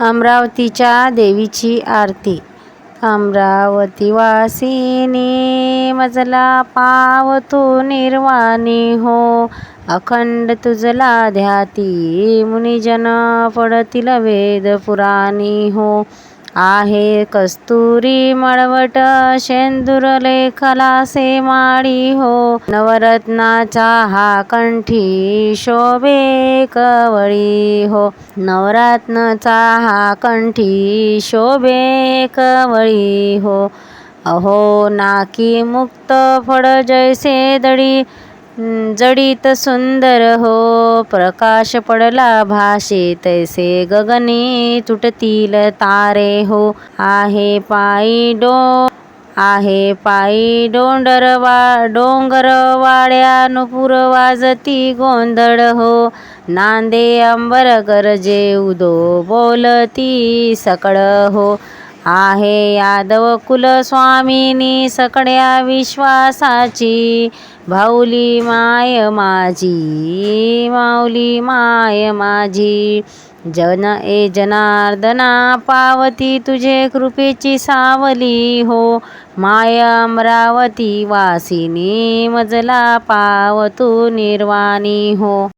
अमरावतीच्या देवीची आरती. अमरावती वासिनी मजला पावतो निर्वाणी हो. अखंड तुझला ध्याती मुनिजन पडतील वेद पुराणी हो. आहे कस्तुरी मळवट शेंदूर माळी हो. नवरत्नाचा हा कंठी शोभे कवळी हो. नवरत्नाचा हा कंठी शोभे कवळी हो. अहो नाकी मुक्त फळ जैसे दडी जडित सुंदर हो प्रकाश पडला भाषे तैसे गगनी तुटतील तारे हो. आहे पायी डो आहे पायी डोंडर वा डोंगर वाड्या वाजती गोंधळ हो. नांदे अंबर गरजे उदो बोलती सकळ हो. आहे यादव कुलस्वामिनी सकड्या विश्वासाची. भाऊली माय माझी माऊली माय माझी. जन ए जनार्दना पावती तुझे कृपेची सावली हो. माय अमरावती वासिनी मजला पावतू निर्वाणी हो.